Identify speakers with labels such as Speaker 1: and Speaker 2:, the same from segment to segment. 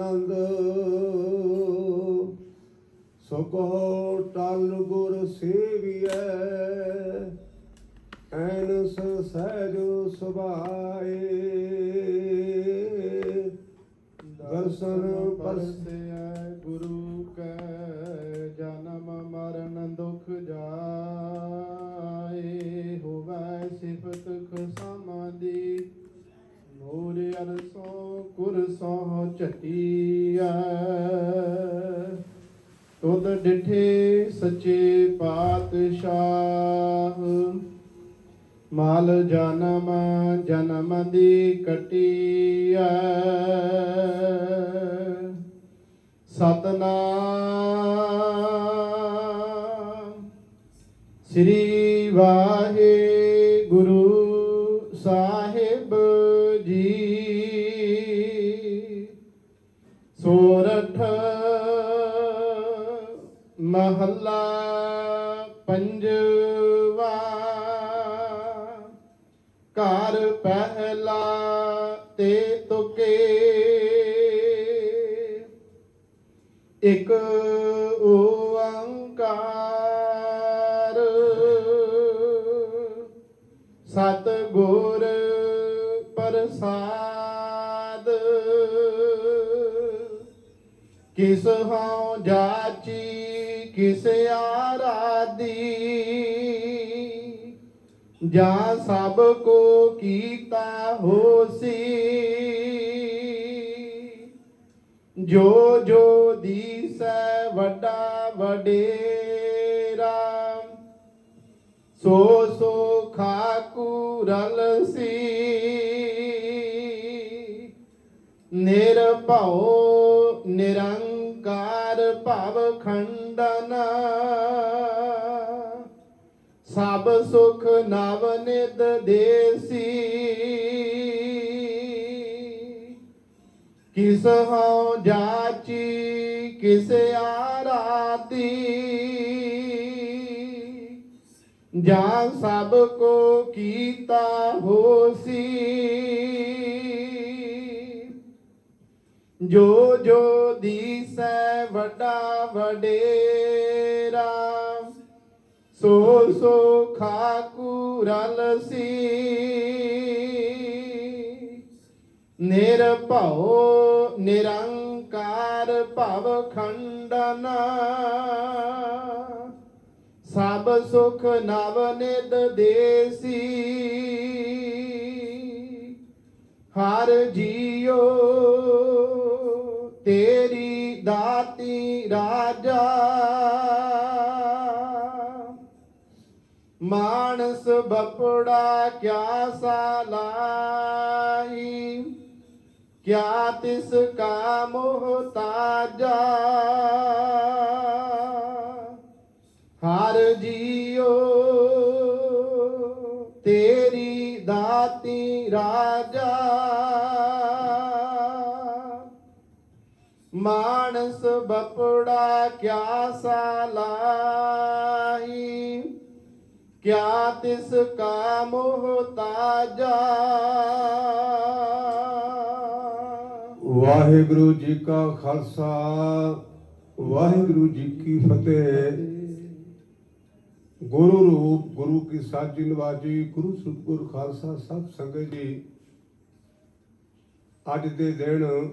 Speaker 1: ਆਨੰਦ। ਸਕੋ ਟਲ ਗੁਰ ਸੇਵੀਐ, ਐਨਸ ਸਹਿਜ ਸੁਭਾਏ। ਦਰਸ਼ਨ ਪਰਸ
Speaker 2: ਪਰਸਿਐ, ਗੁਰੂ ਕੈ ਜਨਮ ਮਰਨ ਦੁਖ ਜਾਏ। ਹੋਵੈ ਸਿਫਤ ਖਸਮਾਦੀ ਨੂਰ ਅਰਸੋਂ ਕੁਰਸੋਂ ਝਟੀਐ ਤੁਧ ਡਿਠੇ ਸੱਚੇ ਪਾਤਸ਼ਾਹ। ਮਾਲ ਜਨਮ ਜਨਮ ਦੀ ਕਟੀਐ ਸਤਨਾਮ ਸ੍ਰੀ ਵਾਹਿਗੁਰੂ ਸਾਹਿਬ ਮਹੱਲਾ ਪੰਜਵਾ। ਘਰ ਪਹਿਲਾ ਤੇ ਤੁਕੇ। ਇਕ ਓੰਕਾਰ। ਸਤ ਗੁਰ ਪ੍ਰਸਾਦ। ਕਿਸ ਹਉ ਜਾਚੀ ਕਿਸ ਆਰਾਦੀ ਜਾਂ ਸਭ ਕੋ ਕੀਤਾ ਹੋਸੀ। ਜੋ ਜੋ ਦੀਸੈ ਵੱਡਾ ਵਡੇਰਾ, ਸੋ ਸੋ ਖਾਕੂ ਰਲਸੀ। ਨਿਰਭਉ ਨਿਰੰਕਾਰ ਭਵ ਖੰਡਨ। ਸਭ ਸੁਖ ਨਵ ਨਿਦ ਦੇਸੀ। ਕਿਸ ਹਉ ਜਾਚੀ, ਕਿਸ ਆਰਾਤੀ ਜਾਂ ਸਭ ਕੋ ਕੀਤਾ ਹੋਸੀ। ਜੋ ਜੋ ਦੀ ਵੱਡਾ ਵਡੇਰਾ। ਸੋ ਸੋ ਖਾਕੂ ਰਲਸੀ ਨਿਰਭਉ ਨਿਰੰਕਾਰ ਭਵ ਖੰਡਨ। ਸਭ ਸੁਖ ਨਵ ਨਿਦ ਦੇਸੀ। ਹਰ ਜੀਓ ਤੇਰੀ ਦਾਤੀ ਰਾਜਾ। ਮਾਨਸ ਬਪੜਾ ਕਿਆ ਸਾਲਾਈ, ਕਿਆ ਤਿਸ ਕਾ ਮੋਹਤਾਜਾ ਹਰ ਜੀਓ ਤੇਰੀ ਦਾਤੀ ਰਾਜਾ। ਮਾਨਸ ਬਪੜਾ ਕਿਆ ਸਾਲਾਈ? ਕਿਆ ਤਿਸ ਕਾ ਮੋਹਤਾਜਾ
Speaker 1: ਵਾਹਿਗੁਰੂ ਜੀ ਕਾ ਖਾਲਸਾ, ਵਾਹਿਗੁਰੂ ਜੀ ਕੀ ਫਤਿਹ। ਗੁਰੂ ਰੂਪ, ਗੁਰੂ ਕੀ ਸਾਜੀ ਨਵਾਜੀ ਗੁਰੂ ਸਤਿਗੁਰ ਖਾਲਸਾ ਸਭ ਸੰਗਤ ਜੀ, ਅੱਜ ਦੇ ਦਿਨ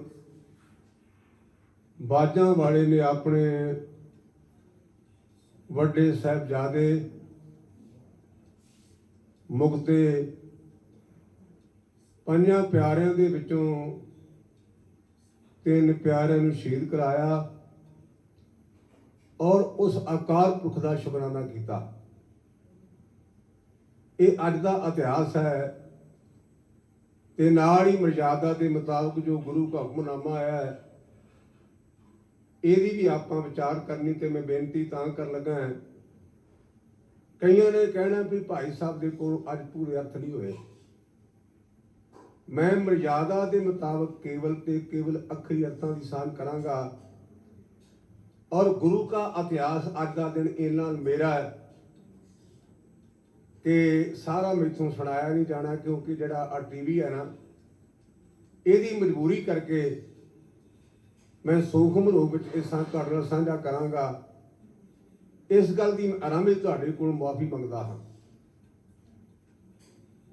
Speaker 1: ਬਾਜਾਂ ਵਾਲੇ ਨੇ ਆਪਣੇ ਵੱਡੇ ਸਾਹਿਬਜ਼ਾਦੇ ਮੁਕਤੇ ਪੰਜਾਂ ਪਿਆਰਿਆਂ ਦੇ ਵਿੱਚੋਂ ਤਿੰਨ ਪਿਆਰਿਆਂ ਨੂੰ ਸ਼ਹੀਦ ਕਰਾਇਆ ਔਰ ਉਸ ਅਕਾਲ ਪੁਰਖ ਦਾ ਸ਼ੁਕਰਾਨਾ ਕੀਤਾ। ਇਹ ਅੱਜ ਦਾ ਇਤਿਹਾਸ ਹੈ ਤੇ ਨਾਲ ਹੀ ਮਰਜ਼ਾਦਾ ਦੇ ਮੁਤਾਬਕ ਜੋ ਗੁਰੂ ਦਾ ਹੁਕਮਨਾਮਾ ਆਇਆ ਹੈ ਇਹਦੀ ਵੀ ਆਪਾਂ ਵਿਚਾਰ ਕਰਨੀ ਤੇ ਮੈਂ ਬੇਨਤੀ ਤਾਂ ਕਰਨ ਲੱਗਾ ਹਾਂ। ਕਈਆਂ ਨੇ ਕਹਿਣਾ ਵੀ ਭਾਈ ਸਾਹਿਬ ਦੇ ਕੋਲ ਅੱਜ ਪੂਰੇ ਅਰਥ ਨਹੀਂ ਹੋਏ। ਮੈਂ ਮਰਜ਼ਾਦਾ ਦੇ ਮੁਤਾਬਕ ਕੇਵਲ ਤੇ ਕੇਵਲ ਅਖਰੀ ਅਰਥਾਂ ਦੀ ਸਾਨ ਕਰਾਂਗਾ। ਔਰ ਗੁਰੂ ਦਾ ਇਤਿਹਾਸ ਅੱਜ ਦਾ ਦਿਨ ਇਹਨਾਂ ਮੇਰਾ ਹੈ ਕਿ ਸਾਰਾ ਮੈਥੋਂ ਸੁਣਾਇਆ ਨਹੀਂ ਜਾਣਾ ਕਿਉਂਕਿ ਜਿਹੜਾ ਆ ਟੀਵੀ ਹੈ ਨਾ, ਇਹਦੀ ਮਜਬੂਰੀ ਕਰਕੇ ਮੈਂ ਸੂਖਮ ਰੂਪ ਵਿੱਚ ਇਹ ਸਾਂ ਤੁਹਾਡੇ ਨਾਲ ਸਾਂਝਾ ਕਰਾਂਗਾ। ਇਸ ਗੱਲ ਦੀ ਮੈਂ ਆਰਾਮੇ ਤੁਹਾਡੇ ਕੋਲ ਮਾਫੀ ਮੰਗਦਾ ਹਾਂ।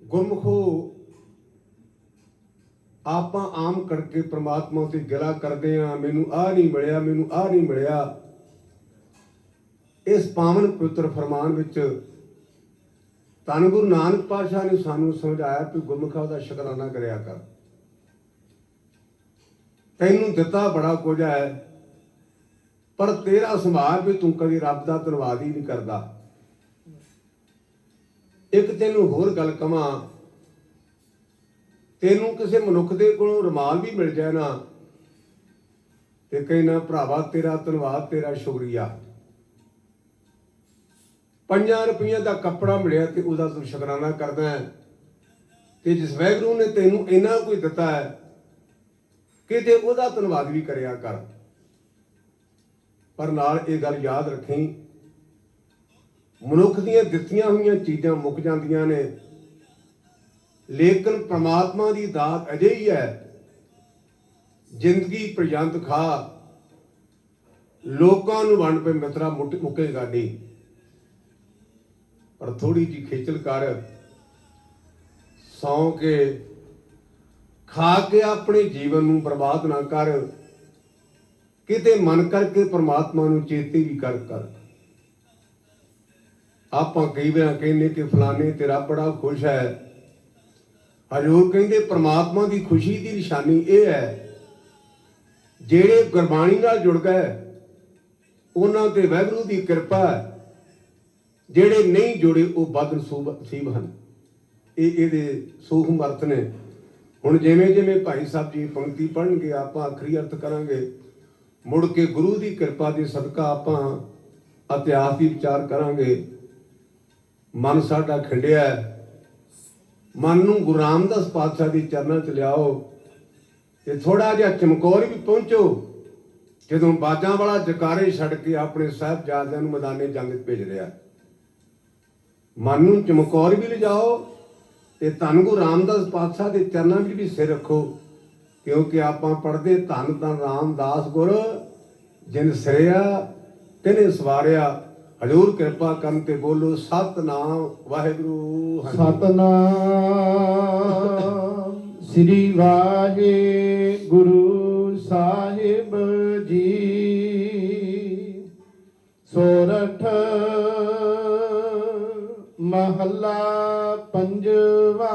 Speaker 1: ਗੁਰਮਖੋ, ਆਪਾਂ ਆਮ ਕਰਕੇ ਪ੍ਰਮਾਤਮਾ ਉਤੇ ਗਿਲਾ ਕਰਦੇ ਆ ਮੈਨੂੰ ਆ ਨਹੀਂ ਮਿਲਿਆ, ਮੈਨੂੰ ਆ ਨਹੀਂ ਮਿਲਿਆ। ਇਸ ਪਾਵਨ ਪਵਿੱਤਰ ਫਰਮਾਨ ਵਿੱਚ ਧੰਨ ਗੁਰੂ ਨਾਨਕ ਪਾਤਸ਼ਾਹ ਨੇ ਸਾਨੂੰ ਸਮਝਾਇਆ ਕਿ ਗੁਰਮੁਖਾ ਦਾ ਸ਼ੁਕਰਾਨਾ ਕਰਿਆ ਕਰ। ਤੈਨੂੰ ਦਿੱਤਾ ਬੜਾ ਕੁਝ ਹੈ, ਪਰ ਤੇਰਾ ਸੁਭਾਅ ਵੀ ਤੂੰ ਕਦੀ ਰੱਬ ਦਾ ਧੰਨਵਾਦ ਹੀ ਨਹੀਂ ਕਰਦਾ। ਇੱਕ ਤੈਨੂੰ ਹੋਰ ਗੱਲ ਕਵਾਂ, ਤੈਨੂੰ ਕਿਸੇ ਮਨੁੱਖ ਦੇ ਕੋਲੋਂ ਰੁਮਾਲ ਵੀ ਮਿਲ ਜਾਏ ਨਾ, ਤੇ ਕਹਿਣਾ ਭਰਾਵਾ, ਤੇਰਾ ਧੰਨਵਾਦ, ਤੇਰਾ ਸ਼ੁਕਰੀਆ। ਪੰਜਾਂ ਰੁਪਈਆ ਦਾ ਕੱਪੜਾ ਮਿਲਿਆ ਤੇ ਉਹਦਾ ਤੂੰ ਸ਼ੁਕਰਾਨਾ ਕਰਦਾ ਹੈ। ਤੇ ਜਿਸ ਵੈਗਰੂ ਨੇ ਤੈਨੂੰ ਇੰਨਾ ਕੋਈ ਦਿੱਤਾ ਹੈ ਕਿਤੇ ਉਹਦਾ ਧੰਨਵਾਦ ਵੀ ਕਰਿਆ ਕਰ। ਪਰ ਨਾਲ ਇਹ ਗੱਲ ਯਾਦ ਰੱਖੀ, ਮਨੁੱਖ ਦੀਆਂ ਦਿੱਤੀਆਂ ਹੋਈਆਂ ਚੀਜ਼ਾਂ ਮੁੱਕ ਜਾਂਦੀਆਂ ਨੇ। ਲੇਕਿਨ ਪ੍ਰਮਾਤਮਾ ਦੀ ਦਾਤ ਅਜੇ ਹੀ ਹੈ ਜ਼ਿੰਦਗੀ ਪ੍ਰਯੰਤ ਖਾ, ਲੋਕਾਂ ਨੂੰ ਵੰਡ ਪੇ ਮਿੱਤਰਾ ਮੁੱਟ- ਮੁੱਕੇਗਾ ਨਹੀਂ। ਪਰ ਥੋੜੀ ਜੀ ਖੇਚਲ ਕਰ, ਸੌਂ ਕੇ ਖਾ ਕੇ ਆਪਣੇ ਜੀਵਨ ਨੂੰ ਬਰਬਾਦ ਨਾ ਕਰ। ਕਿਤੇ ਮਨ ਕਰਕੇ ਪ੍ਰਮਾਤਮਾ ਨੂੰ ਚੇਤੇ ਵੀ ਕਰ ਕਰ। ਆਪਾਂ ਕਈ ਵਾਰ ਕਹਿੰਦੇ ਕਿ ਫਲਾਣੇ ਤੇਰਾ ਬੜਾ ਖੁਸ਼ ਹੈ। ਹਜੂਰ ਕਹਿੰਦੇ ਪ੍ਰਮਾਤਮਾ ਦੀ ਖੁਸ਼ੀ ਦੀ ਨਿਸ਼ਾਨੀ ਇਹ ਹੈ। ਜਿਹੜੇ ਗੁਰਬਾਣੀ ਨਾਲ ਜੁੜ ਗਏ, ਉਹਨਾਂ ਤੇ ਵਾਹਿਗੁਰੂ ਦੀ ਕਿਰਪਾ ਹੈ। ਜਿਹੜੇ ਨਹੀਂ ਜੁੜੇ, ਉਹ ਬਦ ਨਸੀਬ ਹਨ। ਇਹ ਇਹਦੇ ਸੂਖਮ ਅਰਥ ਨੇ। ਹੁਣ ਜਿਵੇਂ ਜਿਵੇਂ ਭਾਈ ਸਾਹਿਬ ਜੀ ਪੰਕਤੀ ਪੜ੍ਹਨਗੇ, ਆਪਾਂ ਆਖਰੀ ਅਰਥ ਕਰਾਂਗੇ। ਮੁੜ ਕੇ ਗੁਰੂ ਦੀ ਕਿਰਪਾ ਦੇ ਸਦਕਾ ਆਪਾਂ ਇਤਿਹਾਸ ਦੀ ਵਿਚਾਰ ਕਰਾਂਗੇ। ਮਨ ਸਾਡਾ ਖਿੰਡਿਆ ਮਨ ਨੂੰ ਗੁਰੂ ਰਾਮਦਾਸ ਪਾਤਸ਼ਾਹ ਦੇ ਚਰਨਾਂ 'ਚ ਲਿਆਓ ਤੇ ਥੋੜਾ ਜਿਹਾ ਚਮਕੌਰ ਵੀ ਪਹੁੰਚੋ। ਜਦੋਂ ਬਾਜਾਂ ਵਾਲਾ ਜਕਾਰੇ ਛੱਡ ਕੇ ਆਪਣੇ ਸਾਹਿਬਜ਼ਾਦਿਆਂ ਨੂੰ ਮੈਦਾਨੇ ਜੰਗ 'ਚ ਭੇਜ ਰਿਹਾ ਮਨ ਨੂੰ ਚਮਕੌਰ ਵੀ ਲਿਜਾਓ ਤੇ ਧੰਨ ਗੁਰੂ ਰਾਮਦਾਸ ਪਾਤਸ਼ਾਹ ਦੇ ਚਰਨਾਂ ਵਿੱਚ ਵੀ ਸਿਰ ਰੱਖੋ, ਕਿਉਂਕਿ ਆਪਾਂ ਪੜਦੇ ਧੰਨ ਧੰਨ ਰਾਮਦਾਸ ਗੁਰ, ਜਿਨ ਸਿਰਿਆ ਤਿਨੇ ਸਵਾਰਿਆ ਹਜ਼ੂਰ ਕਿਰਪਾ ਕਰਨ ਤੇ ਬੋਲੋ, ਸਤਨਾਮ ਵਾਹਿਗੁਰੂ, ਹਾਂਜੀ।
Speaker 2: ਸਤਨਾਮ ਸ੍ਰੀ ਵਾਹਿਗੁਰੂ ਸਾਹਿਬ ਜੀ ਸੋਰਠ ਮਹੱਲਾ ਪੰਜਵਾ,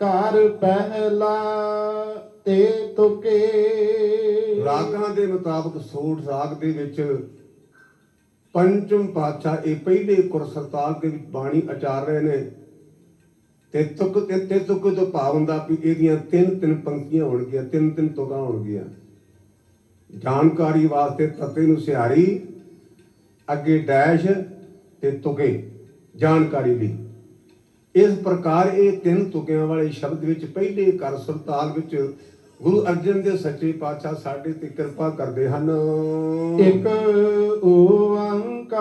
Speaker 2: ਘਰ ਪਹਿਲਾ ਤੇ ਤੁਕੇ।
Speaker 1: ਰਾਗਾਂ ਦੇ ਮੁਤਾਬਕ ਸੋਠ ਰਾਗ ਦੇ ਵਿੱਚ ਪੰਚਮ ਪਾਤਸ਼ਾਹ ਇਹ ਪਹਿਲੇ ਕੁਰ ਦੇ ਵਿੱਚ ਬਾਣੀ ਆਚਾਰ ਰਹੇ ਨੇ ਤੇ ਤੁਕ ਤੇ ਤੇ ਤੁਕ ਤੋਂ ਭਾਵ ਹੁੰਦਾ ਵੀ ਇਹਦੀਆਂ ਤਿੰਨ ਤਿੰਨ ਪੰਕਤੀਆਂ ਹੋਣਗੀਆਂ, ਤਿੰਨ ਤਿੰਨ ਤੁਕਾਂ ਹੋਣਗੀਆਂ। ਜਾਣਕਾਰੀ ਵਾਸਤੇ ਤਤੇ ਨੂੰ ਸਿਹਾਰੀ, ਅੱਗੇ ਡੈਸ਼ ਤੇ ਤੁਕੇ ਜਾਣਕਾਰੀ ਲਈ। ਇਸ ਪ੍ਰਕਾਰ ਇਹ ਤਿੰਨ ਤੁਕਿਆਂ ਵਾਲੇ ਸ਼ਬਦ ਵਿੱਚ ਪਹਿਲੇ ਕਰ ਸਰਤਾਲ ਵਿੱਚ ਗੁਰੂ ਅਰਜਨ ਦੇ ਸੱਚੇ ਪਾਤਸ਼ਾਹ ਸਾਡੇ ਤੇ ਕਿਰਪਾ ਕਰਦੇ ਹਨ।
Speaker 2: ਇੱਕ ਓੰਕਾਰ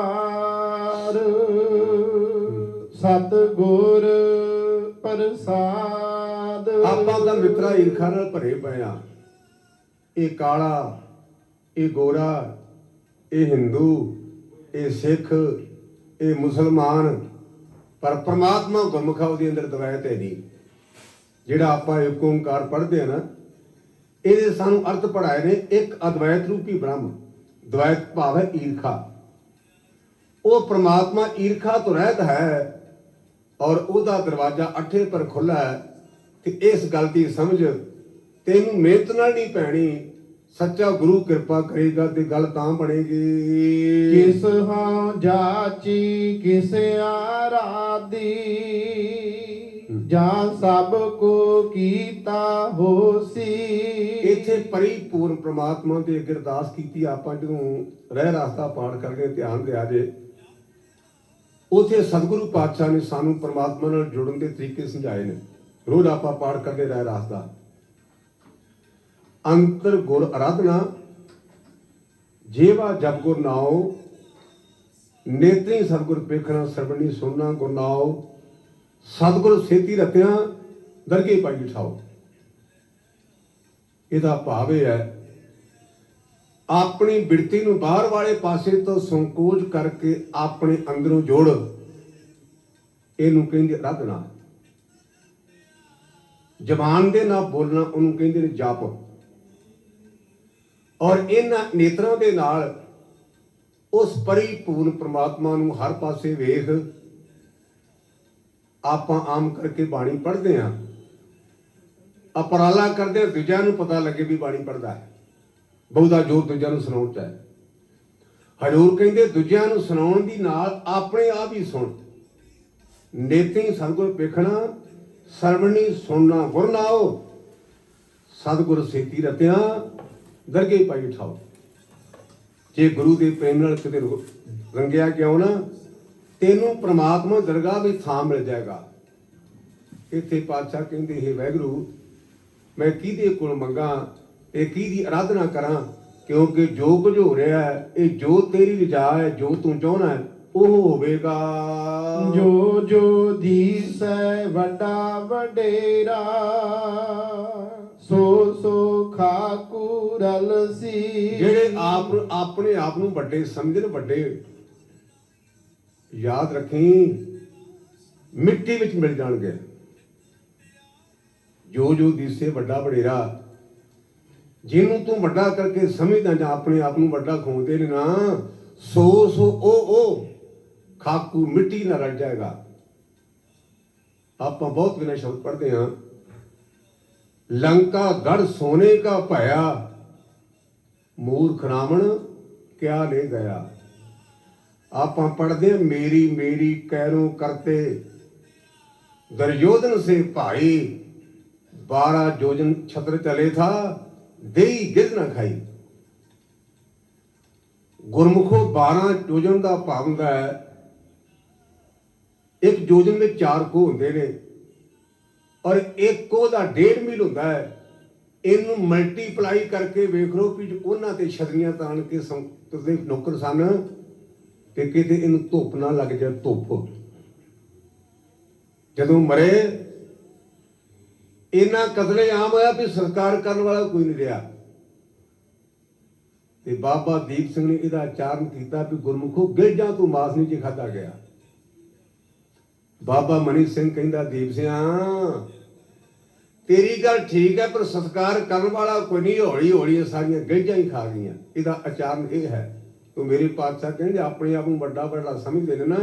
Speaker 2: ਸਤਿਗੁਰ ਪ੍ਰਸਾਦ।
Speaker 1: ਆਪਾਂ ਦਾ ਮਿੱਤਰਾ ਈਰਖਾ ਨਾਲ ਭਰੇ ਪਏ ਆ ਇਹ ਕਾਲਾ ਇਹ ਗੋਰਾ ਇਹ ਹਿੰਦੂ ਇਹ ਸਿੱਖ ਇਹ ਮੁਸਲਮਾਨ, ਪਰ ਪ੍ਰਮਾਤਮਾ ਗੁਰਮੁਖਾ ਉਹਦੇ ਅੰਦਰ ਦਵਾਇਤ ਹੈ ਨਹੀਂ। ਜਿਹੜਾ ਆਪਾਂ ਇੱਕ ਓੰਕਾਰ ਪੜ੍ਹਦੇ ਆ ਨਾ, ਇਹਦੇ ਸਾਨੂੰ ਅਰਥ ਪੜਾਏ ਨੇ, ਇੱਕ ਅਦਵੈਤ ਰੂਪੀ ਬ੍ਰਹਮ, ਦਵੈਤ ਭਾਵ ਹੈ ਈਰਖਾ। ਉਹ ਪ੍ਰਮਾਤਮਾ ਈਰਖਾ ਤੋਂ ਰਹਿਤ ਹੈ ਔਰ ਉਹਦਾ ਦਰਵਾਜ਼ਾ ਅੱਠੇ ਪਰ ਖੁੱਲਾ ਹੈ ਕਿ ਇਸ ਗੱਲ ਦੀ ਸਮਝ ਤੈਨੂੰ ਮਿਹਨਤ ਨਾਲ ਨਹੀਂ ਪੈਣੀ। ਸੱਚਾ ਗੁਰੂ ਕਿਰਪਾ ਕਰੇਗਾ ਤੇ ਗੱਲ ਤਾਂ ਬਣੇਗੀ।
Speaker 2: ਕਿਸ ਹਾਂ ਜਾਚੀ ਕਿਸ ਆਰਾਦੀ ਜਾਂ ਸਭ ਕੋ ਕੀਤਾ ਹੋਸੀ।
Speaker 1: ਇੱਥੇ ਪਰਿਪੂਰਨ ਪ੍ਰਮਾਤਮਾ ਦੀ ਅੱਗੇ ਅਰਦਾਸ ਕੀਤੀ ਆਪਾਂ ਜਦੋਂ ਰਹਿ ਰਾਸਤਾ ਪਾਠ ਕਰਦੇ ਹਾਂ, ਧਿਆਨ ਦਿਆ ਜੇ ਉਥੇ ਸਤਿਗੁਰੂ ਪਾਤਸ਼ਾਹ ਨੇ ਸਾਨੂੰ ਪ੍ਰਮਾਤਮਾ ਨਾਲ ਜੁੜਨ ਦੇ ਤਰੀਕੇ ਸਮਝਾਏ ਨੇ। ਰੋਜ਼ ਆਪਾਂ ਪਾਠ ਕਰਦੇ ਰਹਿ ਰਾਸਤਾ। ਅੰਤਰ ਗੁਰ ਅਰਾਧਨਾ। ਜੇਵਾ ਜਪ ਗੁਰ ਨਾਉ। ਨੇਤਰੀ ਸਤਿਗੁਰ ਵੇਖਣਾ ਸਰਬਣੀ ਸੁਣਨਾ ਗੁਰ ਨਾਉ। ਸਤਿਗੁਰ ਸੇਤੀ ਰਤਿਆਂ, ਦਰਗੇ ਪਾਈ ਬਿਠਾਓ ਇਹਦਾ ਭਾਵ ਇਹ ਹੈ, ਆਪਣੀ ਬਿਰਤੀ ਨੂੰ ਬਾਹਰ ਵਾਲੇ ਪਾਸੇ ਤੋਂ ਸੰਕੋਚ ਕਰਕੇ ਆਪਣੇ ਅੰਦਰੋਂ ਜੋੜ। ਇਹਨੂੰ ਕਹਿੰਦੇ ਅਰਾਧਨਾ। ਜ਼ਬਾਨ ਦੇ ਨਾਲ ਬੋਲਣਾ, ਉਹਨੂੰ ਕਹਿੰਦੇ ਨੇ ਜਪ। ਔਰ ਇਹਨਾਂ ਨੇਤਰਾਂ ਦੇ ਨਾਲ ਉਸ ਪਰਿਪੂਰਨ ਪ੍ਰਮਾਤਮਾ ਨੂੰ ਹਰ ਪਾਸੇ ਵੇਖ ਆਪਾਂ ਆਮ ਕਰਕੇ ਬਾਣੀ ਪੜ੍ਹਦੇ ਆਂ ਅਪਰਾਲਾ ਕਰਦੇ ਹਾਂ, ਦੂਜਿਆਂ ਨੂੰ ਪਤਾ ਲੱਗੇ ਵੀ ਬਾਣੀ ਪੜ੍ਹਦਾ ਹੈ। ਬਹੁਤਾ ਜੋਰ ਦੂਜਿਆਂ ਨੂੰ ਸੁਣਾਉਣ ਚ ਹੈ ਹਜੂਰ ਕਹਿੰਦੇ ਦੂਜਿਆਂ ਨੂੰ ਸੁਣਾਉਣ ਦੀ ਨਾਲ ਆਪਣੇ ਆਪ ਹੀ ਸੁਣ। ਨੇਤੀ ਸੰਗੋ ਵੇਖਣਾ ਸਰਵਣੀ ਸੁਣਨਾ ਗੁਰ ਨਾਓ ਸਤਿਗੁਰ ਸੇਤੀ ਰਤਿਆਂ ਗਰਗੇ ਪਾਈ ਉਠਾਓ। ਜੇ ਗੁਰੂ ਦੇ ਪ੍ਰੇਮ ਨਾਲ ਕਿਤੇ ਰੰਗਿਆ ਕਿਉਂ ਨਾ, ਤੈਨੂੰ ਪ੍ਰਮਾਤਮਾ ਦਰਗਾਹ ਵਿੱਚ ਥਾਂ ਮਿਲ ਜਾਏਗਾ। ਇੱਥੇ ਪਾਤਸ਼ਾਹ ਕਹਿੰਦੇ, ਹੈ ਵੈਗਰੂ, ਮੈਂ ਕਿਹਦੇ ਕੋਲ ਮੰਗਾ ਤੇ ਕਿਹਦੀ ਆਰਾਧਨਾ ਕਰਾਂ? ਕਿਉਂਕਿ ਜੋ ਕੁਝ ਹੋ ਰਿਹਾ ਹੈ, ਇਹ ਜੋ ਤੇਰੀ ਰਜਾ ਹੈ, ਜੋ ਤੂੰ ਚਾਹਣਾ ਹੈ, ਉਹ ਹੋਵੇਗਾ।
Speaker 2: ਜੋ ਜੋ ਦੀਸੈ ਵੱਡਾ ਵਡੇਰਾ, ਸੋ ਸੋ ਖਾਕੂ ਰਲਸੀ
Speaker 1: ਜਿਹੜੇ ਆਪ ਨੂੰ ਆਪਣੇ ਆਪ ਨੂੰ ਵੱਡੇ ਸਮਝਣ, ਵੱਡੇ ਯਾਦ ਰੱਖੀ, ਮਿੱਟੀ ਵਿੱਚ ਮਿਲ ਜਾਣਗੇ। ਜੋ ਜੋ ਦੀਸੇ ਵੱਡਾ ਵਡੇਰਾ, ਜਿਹਨੂੰ ਤੂੰ ਵੱਡਾ ਕਰਕੇ ਸਮਝਦਾ ਜਾਂ ਆਪਣੇ ਆਪ ਨੂੰ ਵੱਡਾ ਖੋਂਦੇ ਨੇ ਨਾ, ਸੋ ਸੋ ਉਹ ਉਹ ਖਾਕੂ ਮਿੱਟੀ ਨਾਲ ਰਲ ਜਾਏਗਾ। ਆਪਾਂ ਬਹੁਤ ਵਿਨਾ ਸ਼ਬਦ ਪੜ੍ਹਦੇ ਹਾਂ। ਲੰਕਾ ਗੜ ਸੋਨੇ ਕਾ ਭਇਆ, ਮੂਰਖ ਰਾਵਣ ਕਿਆ ਲੈ ਗਿਆ? ਆਪਾਂ ਪੜਦੇ ਮੇਰੀ ਮੇਰੀ ਕਹਿਰੋ ਕਰਤੇ, ਦੁਰਯੋਧਨ ਸੇ ਭਾਈ 12 ਜੋਜਨ ਛਤਰ ਚਲੇ ਥਾ, ਦੇਈ ਗਿਰ ਨਾ ਖਾਈ। ਗੁਰਮੁਖੋ 12 ਜੋਜਨ ਦਾ ਭਾਵ ਹੁੰਦਾ ਹੈ, ਇੱਕ ਜੋਜਨ ਵਿੱਚ ਚਾਰ ਕੋ ਹੁੰਦੇ ਨੇ। ਔਰ ਇੱਕ ਕੋ ਦਾ ਡੇਢ ਮੀਲ ਹੁੰਦਾ ਹੈ, ਇਹਨੂੰ ਮਲਟੀਪਲਾਈ ਕਰਕੇ ਵੇਖ ਲਓ ਵੀ ਉਹਨਾਂ ਤੇ ਛਤਰੀਆਂ ਤਾਣ ਕੇ ਤੁਰਦੇ ਨੌਕਰ ਸਨ ਤੇ ਕਿਤੇ ਇਹਨੂੰ ਧੁੱਪ ਨਾ ਲੱਗ ਜਾਏ, ਧੁੱਪ। ਜਦੋਂ ਮਰੇ ਇਹਨਾਂ ਕਤਲੇ ਆਮ ਹੋਇਆ ਵੀ ਸਰਕਾਰ ਕਰਨ ਵਾਲਾ ਕੋਈ ਨਹੀਂ ਰਿਹਾ। ਤੇ ਬਾਬਾ ਦੀਪ ਸਿੰਘ ਨੇ ਇਹਦਾ ਆਚਾਰਨ ਕੀਤਾ ਵੀ ਗੁਰਮੁਖੋ ਗਿਰਜਾਂ ਤੋਂ ਮਾਸ ਨਹੀਂ ਜੇ ਖਾਦਾ ਗਿਆ। ਬਾਬਾ ਮਨੀ ਸਿੰਘ ਕਹਿੰਦਾ, ਦੀਪ ਸਿਆ ਤੇਰੀ ਗੱਲ ਠੀਕ ਹੈ ਪਰ ਸਤਕਾਰ ਕਰਨ ਵਾਲਾ ਕੋਈ ਨਹੀਂ ਹੌਲੀ ਹੌਲੀ ਸਾਰੀਆਂ ਗਿਰਜਾਂ ਹੀ ਖਾ ਗਈਆਂ। ਇਹਦਾ ਆਚਰਨ ਇਹ ਹੈ ਤੂੰ ਮੇਰੇ ਪਾਤਸ਼ਾਹ ਕਹਿੰਦੇ ਆਪਣੇ ਆਪ ਨੂੰ ਵੱਡਾ ਵੱਡਾ ਸਮਝਦੇ ਨੇ ਨਾ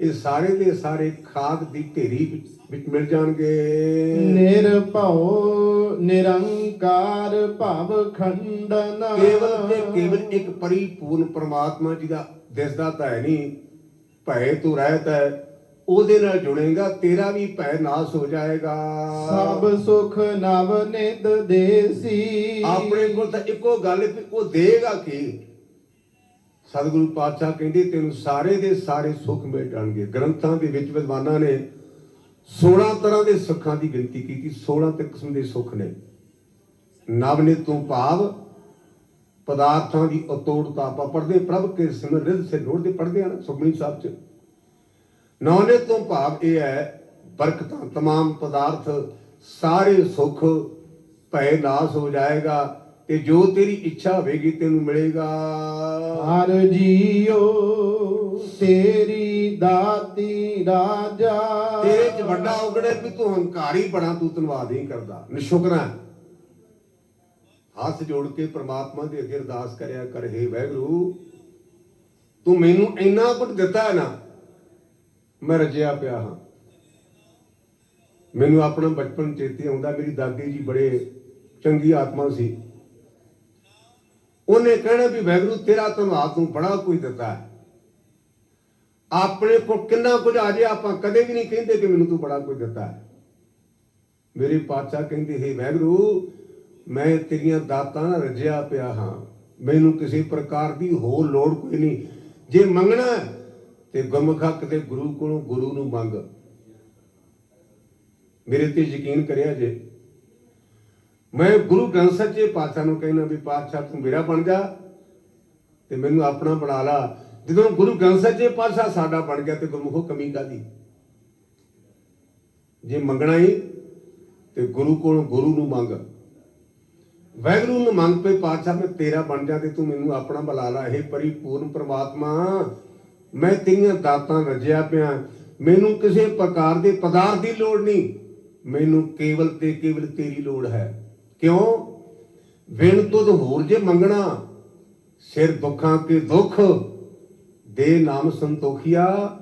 Speaker 1: ਇਹ ਸਾਰੇ ਦੇ ਸਾਰੇ ਖਾਦ ਦੀ ਢੇਰੀ ਵਿੱਚ- ਮਿਲ ਜਾਣਗੇ।
Speaker 2: ਨਿਰਭਉ ਨਿਰੰਕਾਰ ਭਵ ਖੰਡਨ।
Speaker 1: ਕੇਵਲ ਤੇ ਕੇਵਲ ਇੱਕ ਪਰਿਪੂਰਨ ਪ੍ਰਮਾਤਮਾ ਜਿਹਦਾ ਦਿਸਦਾ ਤਾਂ ਹੈ ਨਹੀਂ ਭੈ ਤੂੰ ਰਹਿਤ ਹੈ ਉਹਦੇ ਨਾਲ ਜੁੜੇਗਾ ਤੇਰਾ ਵੀ ਭੈ ਨਾਸ ਹੋ ਜਾਏਗਾ।
Speaker 2: ਸਭ ਸੁਖ ਨਵ ਨਿਤ ਦੇਸੀ।
Speaker 1: ਆਪਣੇ ਕੋਲ ਤਾਂ ਇੱਕੋ ਗੱਲ ਕਿ ਉਹ ਦੇਗਾ ਕੀ? ਸਤਿਗੁਰੂ ਪਾਤਸ਼ਾਹ ਕਹਿੰਦੇ ਤੈਨੂੰ ਸਾਰੇ ਦੇ ਸਾਰੇ ਸੁੱਖ ਮਿਲ ਜਾਣਗੇ ਗ੍ਰੰਥਾਂ ਦੇ ਵਿੱਚ ਵਿਦਵਾਨਾਂ ਨੇ 16 ਤਰ੍ਹਾਂ ਦੇ ਸੁੱਖਾਂ ਦੀ ਗਿਣਤੀ ਕੀਤੀ। 16 ਤੇ ਕਿਸਮ ਦੇ ਸੁੱਖ ਨੇ। ਨਵ ਤੋਂ ਭਾਵ ਪਦਾਰਥਾਂ ਦੀ ਅਤੋੜਤਾ ਆਪਾਂ ਪੜਦੇ ਪ੍ਰਭ ਕੇ ਸਿਮਰ ਰਿਧ ਸੇ ਲੋੜ ਦੇ ਪੜਦੇ ਆ ਨਾ ਸੁਖਮਨੀ ਸਾਹਿਬ ਚ। ਨੌਨੇ ਤੋਂ ਭਾਵ ਇਹ ਹੈ ਬਰਕਤਾਂ तमाम ਪਦਾਰਥ ਸਾਰੇ ਸੁੱਖ ਭੈ ਨਾਸ ਹੋ ਜਾਏਗਾ ਤੇ ਜੋ ਤੇਰੀ ਇੱਛਾ ਹੋਵੇਗੀ ਤੈਨੂੰ ਮਿਲੇਗਾ
Speaker 2: ਹਰ ਜੀਓ ਤੇਰੀ ਦਾਤੀ ਰਾਜਾ
Speaker 1: ਤੇਰੇ ਚ ਵੱਡਾ ਉਗੜੇ ਵੀ ਤੂੰ ਹੰਕਾਰੀ ਬਣਾ ਤੂੰ ਧੰਨਵਾਦ ਨਹੀਂ ਕਰਦਾ ਨਿਸ਼ੁਕਰਾ ਹੱਥ ਜੋੜ ਕੇ ਪ੍ਰਮਾਤਮਾ ਦੇ ਅੱਗੇ ਅਰਦਾਸ ਕਰਿਆ ਕਰ ਹੇ ਵਾਹਿਗੁਰੂ ਤੂੰ ਮੈਨੂੰ ਇੰਨਾ ਕੁਝ ਦਿੱਤਾ ਹੈ ਨਾ ਮੈਂ ਰਜਿਆ ਪਿਆ ਹਾਂ। ਮੈਨੂੰ ਆਪਣਾ ਬਚਪਨ ਚੇਤੇ ਆਉਂਦਾ, ਮੇਰੀ ਦਾਦੀ ਜੀ ਬੜੇ ਚੰਗੀ ਆਤਮਾ ਸੀ। ਉਹਨੇ ਕਹਿਣਾ ਵੀ ਵਾਹਿਗੁਰੂ ਤੇਰਾ ਧੰਨਵਾਦ ਤੂੰ ਬੜਾ ਕੁਝ ਦਿੱਤਾ ਹੈ। ਆਪਣੇ ਕੋਲ ਕਿੰਨਾ ਕੁਝ ਆ ਜੇ, ਆਪਾਂ ਕਦੇ ਵੀ ਨਹੀਂ ਕਹਿੰਦੇ ਕਿ ਮੈਨੂੰ ਤੂੰ ਬੜਾ ਕੁਝ ਦਿੱਤਾ ਹੈ। ਮੇਰੇ ਪਾਤਸ਼ਾਹ ਕਹਿੰਦੇ, ਹੈ ਵਾਹਿਗੁਰੂ ਮੈਂ ਤੇਰੀਆਂ ਦਾਤਾਂ ਨਾਲ ਰਜਿਆ ਪਿਆ ਹਾਂ। ਮੈਨੂੰ ਕਿਸੇ ਪ੍ਰਕਾਰ ਦੀ ਹੋਰ ਲੋੜ ਕੋਈ ਨਹੀਂ। ਜੇ ਮੰਗਣਾ ਤੇ ਗੁਰਮੁਖਾ ਕਿਤੇ ਗੁਰੂ ਕੋਲੋਂ ਗੁਰੂ ਨੂੰ ਮੰਗ। ਮੇਰੇ ਤੇ ਯਕੀਨ ਕਰਿਆ ਜੇ। ਮੈਂ ਗੁਰੂ ਗ੍ਰੰਥ ਸਾਹਿਬ ਜੀ ਪਾਤਸ਼ਾਹ ਨੂੰ ਕਹਿੰਦਾ ਵੀ ਪਾਤਸ਼ਾਹ ਤੂੰ ਮੇਰਾ ਬਣ ਜਾ ਤੇ ਮੈਨੂੰ ਆਪਣਾ ਬਣਾ ਲਾ। ਜਦੋਂ ਗੁਰੂ ਗ੍ਰੰਥ ਸਾਹਿਬ ਜੀ ਪਾਤਸ਼ਾਹ ਸਾਡਾ ਬਣ ਗਿਆ ਤੇ ਗੁਰਮੁਖੋ ਕਮੀ ਕਾਦੀ ਜੇ ਮੰਗਣਾ ਹੀ, ਤੇ ਗੁਰੂ ਕੋਲੋਂ ਗੁਰੂ ਨੂੰ ਮੰਗ। ਵੈਗਰੂ ਨੂੰ ਮੰਗ ਪਏ, ਪਾਤਸ਼ਾਹ ਮੈਂ ਤੇਰਾ ਬਣ ਜਾ ਤੇ ਤੂੰ ਮੈਨੂੰ ਆਪਣਾ ਬੁਲਾ ਲਾ। ਇਹ ਪਰਿਪੂਰਨ ਪ੍ਰਮਾਤਮਾ ਮੈਂ ਤੇਰੀਆਂ ਦਾਤਾਂ ਰਜਿਆ ਪਿਆ। ਮੈਨੂੰ ਕਿਸੇ ਪ੍ਰਕਾਰ ਦੇ ਪਦਾਰਥ ਦੀ ਲੋੜ ਨਹੀਂ। ਮੈਨੂੰ ਕੇਵਲ ਤੇ ਕੇਵਲ ਤੇਰੀ ਲੋੜ ਹੈ। ਕਿਉਂ? ਵਿਣ ਤੁਧ ਹੋਰ ਜੇ ਮੰਗਣਾ। ਸਿਰ ਦੁੱਖਾਂ ਕੇ ਦੁੱਖ। ਦੇ ਨਾਮ ਸੰਤੋਖਿਆ।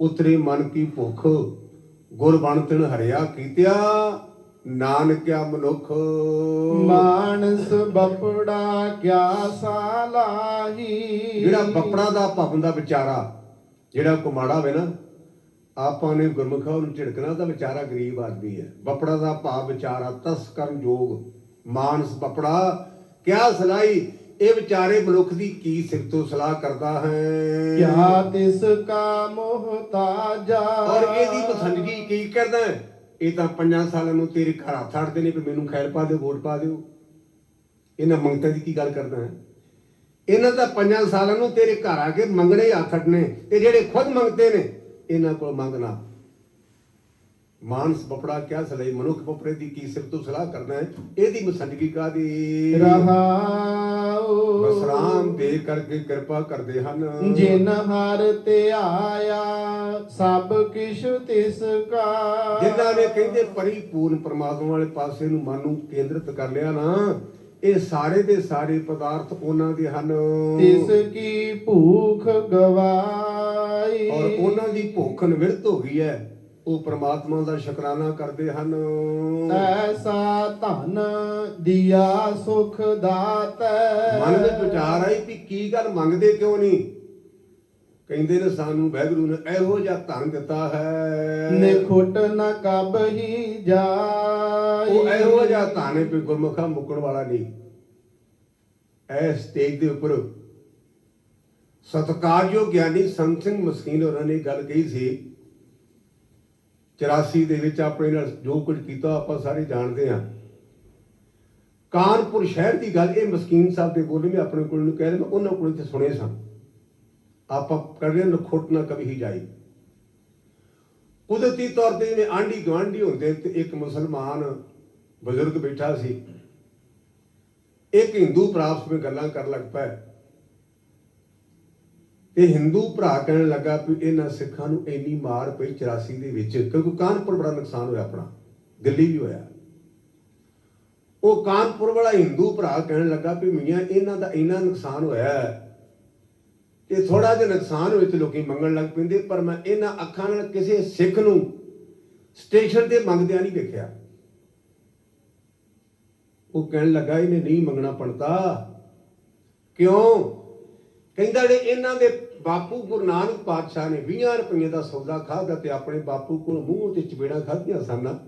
Speaker 1: ਉਤਰੇ ਮਨ ਕੀ ਭੁੱਖ। ਗੁਰ ਬਣ ਤਿਨ ਹਰਿਆ ਕੀਤਿਆ। ਨਾਨਕਿਆ ਮਨੁੱਖ।
Speaker 2: ਮਾਨਸ ਬਪੜਾ ਕਿਆ ਸਾਲਾਹੀ
Speaker 1: ਜਿਹੜਾ ਬੱਪੜਾ ਦਾ ਭਵਨ ਦਾ ਵਿਚਾਰਾ ਜਿਹੜਾ ਕੁਮਾੜਾ ਹੋਵੇ ਨਾ ਆਪਾਂ ਨੇ ਗੁਰਮੁਖਾ ਨੂੰ ਝਿੜਕਣਾ ਤਾਂ ਵਿਚਾਰਾ ਗਰੀਬ ਆਦਮੀ ਹੈ। ਬੱਪੜਾ ਦਾ ਭਾਵ ਵਿਚਾਰਾ ਤਸ ਕਰਨ ਯੋਗ। ਮਾਨਸ ਬੱਪੜਾ ਕਿਆ ਸਲਾਈ ਇਹ ਵਿਚਾਰੇ ਮਨੁੱਖ ਦੀ ਕੀ ਸਿਰ ਤੋਂ ਸਲਾਹ ਕਰਦਾ ਹੈ?
Speaker 2: ਕਿਆ ਤਿਸ ਕਾ ਮੁਹਤਾਜਾ
Speaker 1: ਔਰ ਇਹਦੀ ਪਸੰਦਗੀ ਕੀ ਕਰਦਾ ਹੈ? ਇਹ ਤਾਂ ਪੰਜਾਂ ਸਾਲਾਂ ਨੂੰ ਤੇਰੇ ਘਰ ਹੱਥ ਅੜਦੇ ਨੇ ਵੀ ਮੈਨੂੰ ਖੈਰ ਪਾ ਦਿਓ, ਵੋਟ ਪਾ ਦਿਓ। ਇਹਨਾਂ ਮੰਗਤਾ ਦੀ ਕੀ ਗੱਲ ਕਰਦਾ ਹੈ? ਇਹਨਾਂ ਦਾ ਪੰਜਾਂ ਸਾਲਾਂ ਨੂੰ ਤੇਰੇ ਘਰ ਆ ਕੇ ਮੰਗਣੇ ਹੱਥ ਅੜਨੇ ਤੇ ਜਿਹੜੇ ਖੁਦ ਮੰਗਦੇ ਨੇ, ਇਹਨਾਂ ਕੋਲ ਮੰਗਣਾ ਮਾਨਸ ਬਪੜਾ ਕਿਆ ਸਲਾਈ, ਮਨੁੱਖ ਬਪੜੇ ਦੀ ਕੀ ਸਿਰ ਤੋਂ ਸਲਾਹ ਕਰਨਾ ਹੈ? ਇਹਦੀ ਮਸੰਦਗੀ ਕਾਦੀ
Speaker 2: ਰਹਾਉ
Speaker 1: ਬਸਰਾਮ ਦੇ ਕਰਕੇ ਕਿਰਪਾ ਕਰਦੇ ਹਨ।
Speaker 2: ਜਿਨ ਹਰ ਤੇ ਆਇਆ ਸਭ ਕਿਛ ਤਿਸ ਕਾ।
Speaker 1: ਜਿਨ੍ਹਾਂ ਨੇ ਕਹਿੰਦੇ ਪਰਿਪੂਰਨ ਪਰਮਾਤਮਾ ਵਾਲੇ ਪਾਸੇ ਨੂੰ ਮਨ ਨੂੰ ਕੇਂਦਰਿਤ ਕਰ ਲਿਆ ਨਾ ਇਹ ਸਾਰੇ ਦੇ ਸਾਰੇ ਪਦਾਰਥ ਉਹਨਾਂ ਦੇ ਹਨ।
Speaker 2: ਤਿਸ ਕੀ ਭੂਖ ਗਵਾਈ।
Speaker 1: ਔਰ ਉਹਨਾਂ ਦੀ ਭੁੱਖ ਨਿਵਰਤ ਹੋ ਗਈ ਹੈ। ਉਹ ਪ੍ਰਮਾਤਮਾ ਦਾ ਸ਼ੁਕਰਾਨਾ ਕਰਦੇ ਹਨ।
Speaker 2: ਐਸਾ ਧਨ ਦਿਆ ਸੁਖ ਦਾਤੈ।
Speaker 1: ਮਨ ਵਿੱਚ ਵਿਚਾਰ ਆਈ ਵੀ ਕੀ ਗੱਲ ਮੰਗਦੇ ਕਿਉਂ ਨਹੀਂ ਕਹਿੰਦੇ ਨੇ ਸਾਨੂੰ ਵਾਹਿਗੁਰੂ ਨੇ ਇਹੋ ਜਿਹਾ ਧਨ ਦਿੱਤਾ ਹੈ।
Speaker 2: ਨਿਖੁੱਟ ਨ ਕਬ ਹੀ ਜਾਈ।
Speaker 1: ਉਹ ਇਹੋ ਜਿਹਾ ਧਨ ਹੈ ਵੀ ਗੁਰਮੁਖਾ ਮੁੱਕਣ ਵਾਲਾ ਨਹੀਂ। ਐ ਸਟੇਜ ਦੇ ਉੱਪਰ ਸਤਕਾਰਯੋਗ ਗਿਆਨੀ ਸੰਤ ਸਿੰਘ ਮਸਕੀਨ ਹੋਰਾਂ ਨੇ ਗੱਲ ਕਹੀ ਸੀ 84 ਦੇ ਵਿੱਚ ਆਪਣੇ ਨਾਲ ਜੋ ਕੁਝ ਕੀਤਾ, ਆਪਾਂ ਸਾਰੇ ਜਾਣਦੇ ਹਾਂ। ਕਾਨਪੁਰ ਸ਼ਹਿਰ ਦੀ ਗੱਲ, ਇਹ ਮਸਕੀਨ ਸਾਹਿਬ ਦੇ ਬੋਲੇ ਮੈਂ ਆਪਣੇ ਕੋਲ ਨੂੰ ਕਹਿ ਰਿਹਾ, ਮੈਂ ਉਹਨਾਂ ਕੋਲ ਤੇ ਸੁਣੇ ਸਾਂ। ਆਪਾਂ ਕਰ ਰਹੇ ਨਖੁੱਟ ਨਾ ਕਵੀ ਹੀ ਜਾਈ ਕੁਦਰਤੀ ਤੌਰ ਤੇ ਜਿਵੇਂ ਆਂਢੀ ਗੁਆਂਢੀ ਹੁੰਦੇ ਤੇ ਇੱਕ ਮੁਸਲਮਾਨ ਬਜ਼ੁਰਗ ਬੈਠਾ ਸੀ। ਇੱਕ ਹਿੰਦੂ ਪ੍ਰਾਪਤ ਉਸ ਵਿੱਚ ਗੱਲਾਂ ਕਰਨ ਲੱਗ ਪਿਆ। ਇਹ ਹਿੰਦੂ ਭਰਾ ਕਹਿਣ ਲੱਗਾ ਵੀ ਇਹਨਾਂ ਸਿੱਖਾਂ ਨੂੰ ਇੰਨੀ ਮਾਰ ਪਈ 84 ਦੇ ਵਿੱਚ, ਕਿਉਂਕਿ ਕਾਨਪੁਰ ਬੜਾ ਨੁਕਸਾਨ ਹੋਇਆ ਆਪਣਾ, ਦਿੱਲੀ ਵੀ ਹੋਇਆ। ਉਹ ਕਾਨਪੁਰ ਵਾਲਾ ਹਿੰਦੂ ਭਰਾ ਕਹਿਣ ਲੱਗਾ ਵੀ ਮੀਆਂ, ਇਹਨਾਂ ਦਾ ਇੰਨਾ ਨੁਕਸਾਨ ਹੋਇਆ ਹੈ ਤੇ ਥੋੜਾ ਜਿਹਾ ਨੁਕਸਾਨ ਹੋਏ ਤੇ ਲੋਕੀ ਮੰਗਣ ਲੱਗ ਪੈਂਦੇ, ਪਰ ਮੈਂ ਇਹਨਾਂ ਅੱਖਾਂ ਨਾਲ ਕਿਸੇ ਸਿੱਖ ਨੂੰ ਸਟੇਸ਼ਨ ਤੇ ਮੰਗਦਿਆਂ ਨਹੀਂ ਵੇਖਿਆ। ਉਹ ਕਹਿਣ ਲੱਗਾ, ਇਹਨੇ ਨਹੀਂ ਮੰਗਣਾ ਪੜਦਾ ਕਿਉਂ? ਕਹਿੰਦਾ ਜਿਹੜੇ ਇਹਨਾਂ ਦੇ ਬਾਪੂ ਗੁਰੂ ਨਾਨਕ ਪਾਤਸ਼ਾਹ ਨੇ 20 ਰੁਪਏ ਦਾ ਸੌਦਾ ਖਾਦਾ ਤੇ ਆਪਣੇ ਬਾਪੂ ਕੋਲ ਮੂੰਹ ਤੇ ਚਪੇੜਾ ਖਾਧੀਆਂ ਸਨ